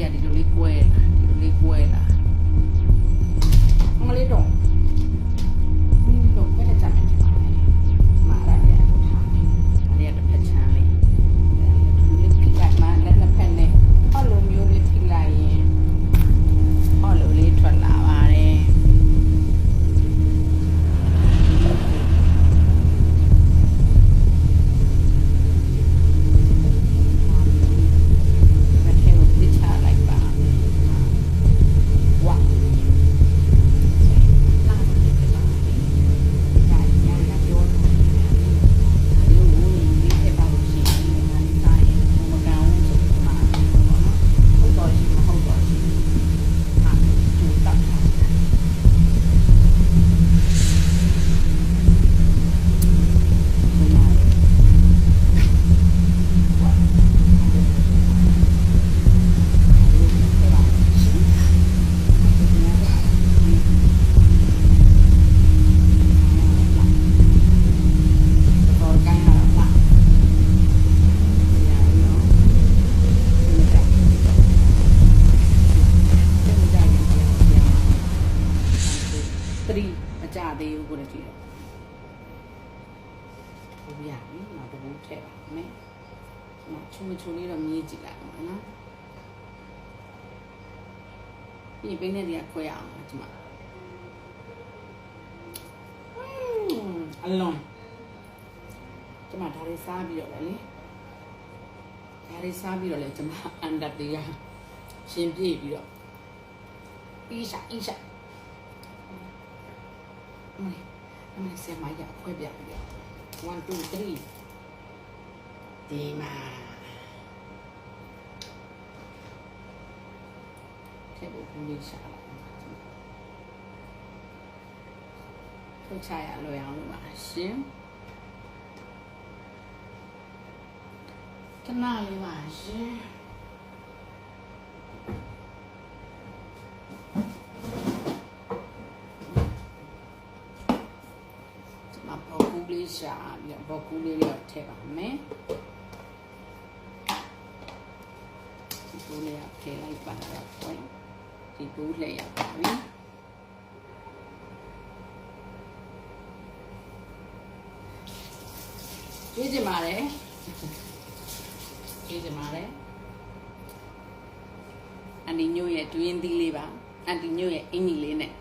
လေးကဒီလိုလေးကွဲလာ ဘူးရပြီနောက်တစ်ဘူးထည့်ပါမယ်။နောက်ချုံချုံလေးတော့မြည်ကြည့်လိုက်အောင်နော်။ပြီးရင်ပိန်းတဲ့တွေကခွဲရအောင်ဒီမှာ။အလုံးဒီမှာဒါလေးစားပြီးတော့လေ။ဒါလေးစားပြီးတော့လေဒီမှာအန်ဒတ်တွေကရှင်ပြည့်ပြီးတော့အီးရှာအီးရှာအမေအမေဆယ်မရခွဲပြပြ 1 2 3ဒီမှာထဲဖို့ဘူးလေးရှာလိုက်ထုတ်ချရလွယ်အောင်လို့ပါရှင်ခဏလေးပါရှင် ဒီမှာဘောကူလေး ရှာပြီးတော့ဘောကူလေးလေးတော့ထည့်ပါမယ်ဒီကူလေးကထည့်လိုက်ပါတော့ဖွင့်ဒီကူလေးရပါပြီကျေးဇူးပါတယ်ကျေးဇူးပါတယ်အန်ဒီညို့ရဲ့တွင်းသီးလေးပါအန်ဒီညို့ရဲ့အင်ကြီးလေးနဲ့